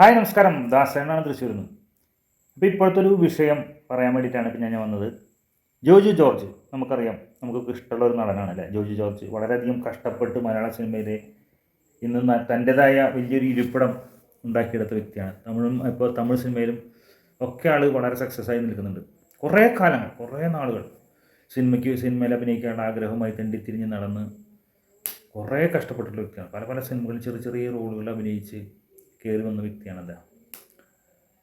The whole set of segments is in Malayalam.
ഹായ് നമസ്കാരം. ദാസേനാണ് തൃശ്ശൂരിൽ നിന്ന്. അപ്പോൾ ഇപ്പോഴത്തെ ഒരു വിഷയം പറയാൻ വേണ്ടിയിട്ടാണ് ഇപ്പം ഞാൻ വന്നത്. ജോജു ജോർജ് നമുക്കറിയാം. നമുക്കൊക്കെ ഇഷ്ടമുള്ള ഒരു നടനാണ് അല്ലേ ജോജു ജോർജ് വളരെയധികം കഷ്ടപ്പെട്ട് മലയാള സിനിമയിലെ ഇന്ന് തന്റെതായ വലിയൊരു ഇരിപ്പിടം ഉണ്ടാക്കിയെടുത്ത വ്യക്തിയാണ്. തമിഴും ഇപ്പോൾ തമിഴ് സിനിമയിലും ഒക്കെ ആൾ വളരെ സക്സസ് ആയി നിൽക്കുന്നുണ്ട്. കുറേ കാലങ്ങൾ കുറേ നാളുകൾ സിനിമയ്ക്ക് സിനിമയിൽ അഭിനയിക്കാനുള്ള ആഗ്രഹമായി തന്നെ തിരിഞ്ഞ് നടന്ന് കുറേ കഷ്ടപ്പെട്ടിട്ടുള്ള വ്യക്തിയാണ്. പല പല സിനിമകളിൽ ചെറിയ ചെറിയ റോളുകൾ അഭിനയിച്ച് കയറി വന്ന വ്യക്തിയാണ് അദ്ദേഹം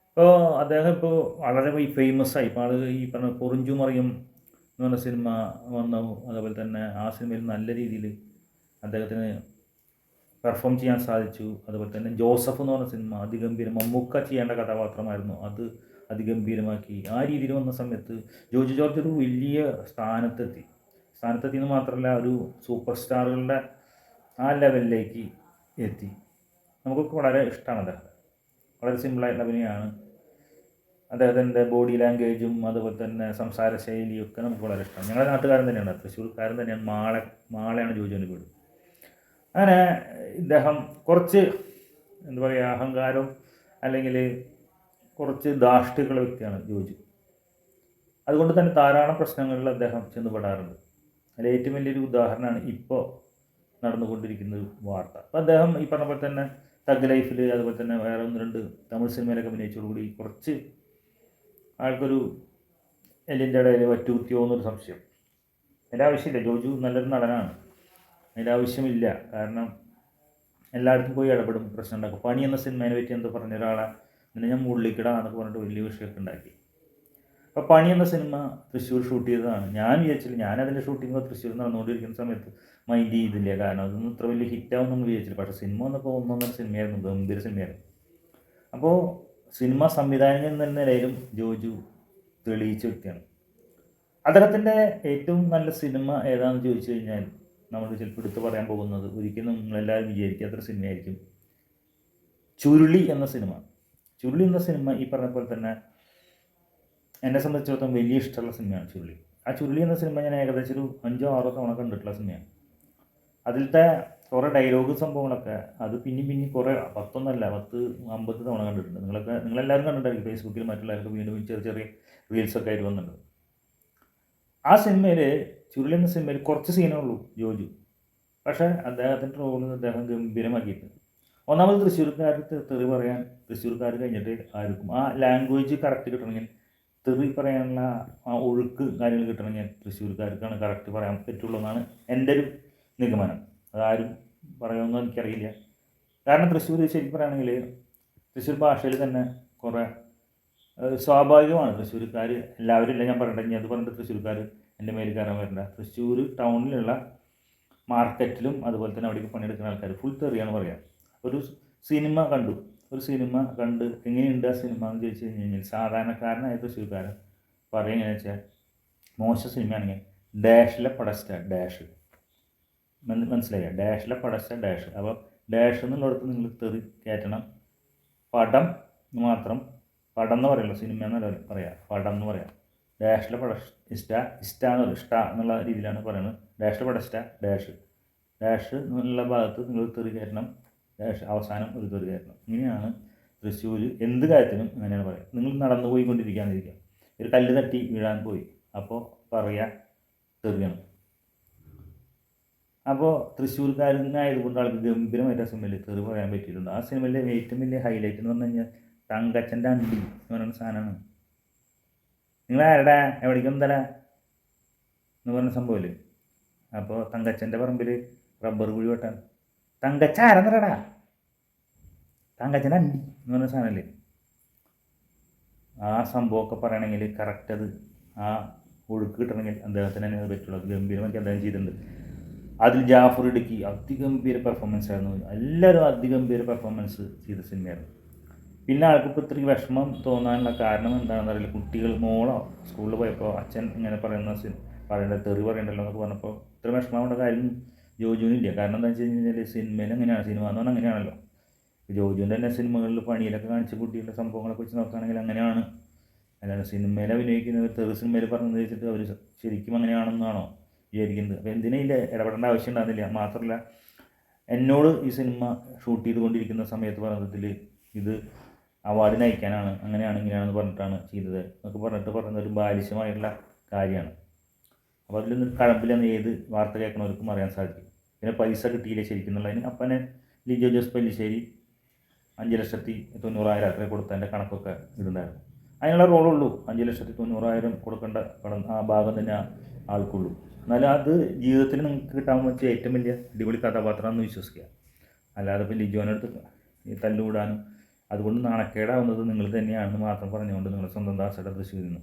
ഇപ്പോൾ അദ്ദേഹം ഇപ്പോൾ വളരെ ഫേമസ് ആയി. ഇപ്പോൾ ആൾ ഈ പറഞ്ഞ പൊറിഞ്ചു മറിയും എന്ന് പറഞ്ഞ സിനിമ വന്നു. അതേപോലെ തന്നെ ആ സിനിമയിൽ നല്ല രീതിയിൽ അദ്ദേഹത്തിന് പെർഫോം ചെയ്യാൻ സാധിച്ചു. അതുപോലെ തന്നെ ജോസഫ് എന്ന് പറഞ്ഞ സിനിമ അതിഗംഭീരം മമ്മൂക്ക ചെയ്യേണ്ട കഥാപാത്രമായിരുന്നു. അത് അതിഗംഭീരമാക്കി. ആ രീതിയിൽ വന്ന സമയത്ത് ജോജു ജോർജ് ഒരു വലിയ സ്ഥാനത്തെത്തി. സ്ഥാനത്തെത്തി എന്ന് മാത്രമല്ല ഒരു സൂപ്പർ സ്റ്റാറുകളുടെ ആ ലെവലിലേക്ക് എത്തി. നമുക്കൊക്കെ വളരെ ഇഷ്ടമാണ് അദ്ദേഹം. വളരെ സിമ്പിളായിട്ടുള്ള അഭിനയമാണ്. അദ്ദേഹത്തിന്റെ ബോഡി ലാംഗ്വേജും അതുപോലെ തന്നെ സംസാര ശൈലിയും ഒക്കെ നമുക്ക് വളരെ ഇഷ്ടമാണ് ഞങ്ങളുടെ നാട്ടുകാരൻ തന്നെയാണ്. തൃശ്ശൂർക്കാരൻ തന്നെയാണ്. മാള മാളയാണ് ജോജുവിന്റെ വീട്. അങ്ങനെ ഇദ്ദേഹം കുറച്ച് എന്താ പറയുക അഹങ്കാരം അല്ലെങ്കിൽ കുറച്ച് ധാഷ്ടികളുടെ വ്യക്തിയാണ് ജോജു. അതുകൊണ്ട് തന്നെ ധാരാളം പ്രശ്നങ്ങളിൽ അദ്ദേഹം ചെന്നുപെടാറുണ്ട്. അതിൽ ഏറ്റവും വലിയൊരു ഉദാഹരണമാണ് ഇപ്പോൾ നടന്നുകൊണ്ടിരിക്കുന്ന വാർത്ത. അപ്പോൾ അദ്ദേഹം ഈ പറഞ്ഞ പോലെ തന്നെ തഗ് ലൈഫിൽ അതുപോലെ തന്നെ വേറെ ഒന്ന് രണ്ട് തമിഴ് സിനിമയിലൊക്കെ അഭിനയിച്ചതോടുകൂടി കുറച്ച് ആൾക്കൊരു എല്ലിന്റെ ഇടയിൽ വറ്റുകുത്തിയോ എന്നൊരു സംശയം. അതിന്റെ ആവശ്യമില്ല. ജോജു നല്ലൊരു നടനാണ്. അതിന്റെ ആവശ്യമില്ല. കാരണം എല്ലായിടത്തും പോയി ഇടപെടും പ്രശ്നം ഉണ്ടാക്കും പണി എന്ന സിനിമയെ പറ്റി എന്തോ പറഞ്ഞ ഒരാളെ. പിന്നെ ഞാൻ മുകളിലേക്കിടാന്നൊക്കെ പറഞ്ഞിട്ട് വലിയ വിഷയമൊക്കെ ഉണ്ടാക്കി. അപ്പോൾ പണി എന്ന സിനിമ തൃശ്ശൂർ ഷൂട്ട് ചെയ്തതാണ്. ഞാൻ വിചാരിച്ചില്ല ഞാൻ അതിന്റെ ഷൂട്ടിംഗ് തൃശ്ശൂർ നടന്നുകൊണ്ടിരിക്കുന്ന സമയത്ത് മൈൻഡ് ചെയ്തില്ല. കാരണം അതൊന്നും ഇത്ര വലിയ ഹിറ്റാവുന്നൊന്നും വിചാരിച്ചില്ല. പക്ഷേ സിനിമ വന്നപ്പോൾ ഒന്നൊന്നര സിനിമയായിരുന്നു. ഗംഭീര സിനിമയായിരുന്നു. അപ്പോൾ സിനിമ സംവിധായകൻ എന്ന നിലയിലും ജോജു തെളിയിച്ച വ്യക്തിയാണ്. അദ്ദേഹത്തിന്റെ ഏറ്റവും നല്ല സിനിമ ഏതാണെന്ന് ചോദിച്ചു കഴിഞ്ഞാൽ നമ്മൾ ചിലപ്പോൾ എടുത്ത് പറയാൻ പോകുന്നത് ഒരിക്കലും നിങ്ങളെല്ലാവരും വിചാരിക്കാത്തൊരു സിനിമയായിരിക്കും ചുരുളി എന്ന സിനിമ. ചുരുളി എന്ന സിനിമ ഈ പറഞ്ഞ പോലെ തന്നെ എന്നെ സംബന്ധിച്ചിടത്തോളം വലിയ ഇഷ്ടമുള്ള സിനിമയാണ് ചുരുളി. ആ ചുരുളി എന്ന സിനിമ ഞാൻ ഏകദേശം ഒരു അഞ്ചോ ആറോ തവണ കണ്ടിട്ടുള്ള സിനിമയാണ്. അതിലത്തെ കുറേ ഡയലോഗ് സംഭവങ്ങളൊക്കെ അത് പിന്നെയും പിന്നെയും കുറേ പത്തൊന്നല്ല പത്ത് അമ്പത് തവണ കണ്ടിട്ടുണ്ട്. നിങ്ങളൊക്കെ നിങ്ങളെല്ലാവരും കണ്ടിട്ടുണ്ടായിരിക്കും ഫേസ്ബുക്കിൽ മറ്റുള്ളവർക്ക് വീണ്ടും ചെറിയ ചെറിയ റീൽസൊക്കെ ആയിട്ട് വന്നിട്ടുണ്ട്. ആ സിനിമയിൽ ചുരുളി എന്ന സിനിമയിൽ കുറച്ച് സീനേ ഉള്ളൂ ജോജു. പക്ഷേ അദ്ദേഹത്തിന്റെ റോൾ അദ്ദേഹം ഗംഭീരമാക്കിയിട്ടുണ്ട്. ഒന്നാമത് തൃശ്ശൂർക്കാർക്ക് തെറി പറയാൻ തൃശ്ശൂർക്കാർ കഴിഞ്ഞിട്ട് ആർക്കും ആ ലാംഗ്വേജ് കറക്റ്റ് കിട്ടണമെങ്കിൽ തെറി പറയാനുള്ള ആ ഒഴുക്ക് കാര്യങ്ങൾ കിട്ടണമെങ്കിൽ തൃശ്ശൂർക്കാർക്കാണ് കറക്റ്റ് പറയാൻ പറ്റുള്ളൂ എന്നാണ് എന്റെ ഒരു നിഗമനം. അതാരും പറയുമെന്ന് എനിക്കറിയില്ല. കാരണം തൃശ്ശൂർ ശരിക്കും പറയുകയാണെങ്കിൽ തൃശ്ശൂർ ഭാഷയിൽ തന്നെ കുറേ സ്വാഭാവികമാണ് തൃശ്ശൂർക്കാർ എല്ലാവരും ഇല്ല ഞാൻ പറയട്ടെ ഇനി അത് പറഞ്ഞിട്ട് തൃശ്ശൂർക്കാർ എന്റെ മേലിൽ കയറാൻ വരണ്ട. തൃശ്ശൂർ ടൗണിലുള്ള മാർക്കറ്റിലും അതുപോലെ തന്നെ അവിടേക്ക് പണിയെടുക്കുന്ന ആൾക്കാർ ഫുൾ തെറിയാണ് പറയുക ഒരു സിനിമ കണ്ടു. ഒരു സിനിമ കണ്ട് എങ്ങനെയുണ്ട് ആ സിനിമ എന്ന് ചോദിച്ചു കഴിഞ്ഞ് കഴിഞ്ഞാൽ സാധാരണക്കാരനായ തൃശ്ശൂർക്കാരൻ പറയുക എങ്ങനെയാ വെച്ചാൽ മോശം സിനിമയാണെങ്കിൽ ഡാഷിലെ പടസ്റ്റ ഡാഷ്. മനസ്സിലായ? ഡാഷിലെ പടസ്റ്റ ഡാഷ്. അപ്പോൾ ഡാഷ് എന്നുള്ളിടത്ത് നിങ്ങൾ തെറി കയറ്റണം. പടം മാത്രം പടം എന്ന് പറയുള്ളൂ സിനിമ എന്നല്ല പറയാം. പടം എന്ന് പറയാം. ഡാഷിലെ പട ഇഷ്ട ഇഷ്ട എന്ന് പറയും. ഇഷ്ട എന്നുള്ള രീതിയിലാണ് പറയുന്നത്. ഡാഷിലെ പടസ്റ്റ ഡാഷ്. ഡാഷ് എന്നുള്ള ഭാഗത്ത് നിങ്ങൾ തെറി കയറ്റണം. അവസാനം ഒരു കയറ്റണം. ഇങ്ങനെയാണ് തൃശ്ശൂർ എന്ത് കാര്യത്തിനും അങ്ങനെയാണ് പറയുക. നിങ്ങൾ നടന്നു പോയിക്കൊണ്ടിരിക്കാന്നിരിക്കുക ഒരു കല്ല് തട്ടി വീഴാൻ പോയി. അപ്പോൾ പറയുക തെറിയാണ് അപ്പോൾ തൃശ്ശൂർക്കാരനായതുകൊണ്ട് ആൾക്ക് ഗംഭീരമായിട്ട് ആ സിനിമയിൽ തെറി പറയാൻ പറ്റിയിട്ടുണ്ട്. ആ സിനിമയിലെ ഏറ്റവും വലിയ ഹൈലൈറ്റ് എന്ന് പറഞ്ഞു കഴിഞ്ഞാൽ തങ്കച്ചന്റെ അണ്ടി എന്ന് പറയുന്ന സാധനമാണ്. നിങ്ങൾ ആരടാ? എവിടേക്കും തല എന്ന് പറഞ്ഞ സംഭവമില്ലേ? അപ്പോൾ തങ്കച്ചന്റെ പറമ്പിൽ റബ്ബർ കുഴി വെട്ടാൻ. തങ്കച്ച ആരെന്നറടാ തങ്കച്ചന്റെ അണ്ടി എന്ന് പറഞ്ഞ സാധനമല്ലേ ആ സംഭവമൊക്കെ പറയണമെങ്കിൽ കറക്റ്റ് അത് ആ ഒഴുക്ക് കിട്ടണമെങ്കിൽ അദ്ദേഹത്തിന് തന്നെ പറ്റുള്ളൂ. ഗംഭീരമാക്കി അദ്ദേഹം ചെയ്തിട്ടുണ്ട്. അതിൽ ജാഫർ ഇടുക്കി അതിഗംഭീര പെർഫോമൻസ് ആയിരുന്നു. എല്ലാവരും അതിഗംഭീര പെർഫോമൻസ് ചെയ്ത സിനിമയായിരുന്നു പിന്നെ ആൾക്ക് ഇപ്പോൾ ഇത്രയും വിഷമം തോന്നാനുള്ള കാരണം എന്താണെന്ന് അറിയില്ല. കുട്ടികൾ മോളോ സ്കൂളിൽ പോയപ്പോൾ അച്ഛൻ ഇങ്ങനെ പറയുന്ന പറയേണ്ട തെറി പറയണ്ടല്ലോ എന്നൊക്കെ പറഞ്ഞപ്പോൾ ഇത്ര വിഷമമാവേണ്ട കാര്യം ജോജുവിനില്ല. കാരണം എന്താ വെച്ച് കഴിഞ്ഞാൽ സിനിമയിൽ അങ്ങനെയാണ്. സിനിമ എന്ന് പറഞ്ഞാൽ അങ്ങനെയാണല്ലോ. ജോജുവിന്റെ തന്നെ സിനിമകളിൽ പണിയിലൊക്കെ കാണിച്ച കുട്ടികളുടെ സംഭവങ്ങളൊക്കെ വെച്ച് നോക്കുകയാണെങ്കിൽ അങ്ങനെയാണ്. അല്ലാതെ സിനിമയിൽ അഭിനയിക്കുന്നത് തെറി സിനിമയിൽ പറഞ്ഞത് വെച്ചിട്ട് അവർ ശരിക്കും അങ്ങനെയാണെന്നാണോ വിചാരിക്കുന്നത്. അപ്പോൾ എന്തിനാ ഇതിൽ ഇടപെടേണ്ട ആവശ്യം ഉണ്ടാകുന്നില്ല. മാത്രമല്ല എന്നോട് ഈ സിനിമ ഷൂട്ട് ചെയ്തുകൊണ്ടിരിക്കുന്ന സമയത്ത് പറഞ്ഞതിൽ ഇത് അവാർഡിന് അയക്കാനാണ് അങ്ങനെയാണ് ഇങ്ങനെയാണെന്ന് പറഞ്ഞിട്ടാണ് ചെയ്തത് എന്നൊക്കെ പറഞ്ഞിട്ട് പറയുന്ന ഒരു ബാലിശമായിട്ടുള്ള കാര്യമാണ്. അപ്പോൾ അതിൽ നിന്ന് കഴമ്പിലെന്ന് ഏത് വാർത്ത കേൾക്കുന്നവർക്കും അറിയാൻ സാധിക്കും. പിന്നെ പൈസ കിട്ടിയില്ല ശരിക്കും എന്നുള്ളതിന് അപ്പനെ ലിജോ ജോസ് പല്ലിശ്ശേരി അഞ്ച് ലക്ഷത്തി തൊണ്ണൂറായിരം കൊടുത്ത കൊടുത്തതിന്റെ കണക്കൊക്കെ ഇടുന്നായിരുന്നു അതിനുള്ള റോളുള്ളൂ. അഞ്ച് ലക്ഷത്തി തൊണ്ണൂറായിരം കൊടുക്കേണ്ട പടം ആ ഭാഗം തന്നെ ആൾക്കുള്ളൂ. എന്നാലും അത് ജീവിതത്തിൽ നിങ്ങൾക്ക് കിട്ടാൻ പറ്റിയ ഏറ്റവും വലിയ അടിപൊളി കഥാപാത്രമാണെന്ന് വിശ്വസിക്കുക. അല്ലാതെ ഇപ്പോൾ ലിജോനടുത്ത് ഈ തല്ലുകൂടാനും അതുകൊണ്ട് നാണക്കേടാവുന്നത് നിങ്ങൾ തന്നെയാണെന്ന് മാത്രം പറഞ്ഞുകൊണ്ട് നിങ്ങൾ സ്വന്തം ദാസയുടെ തൃശ്ശൂരിൽ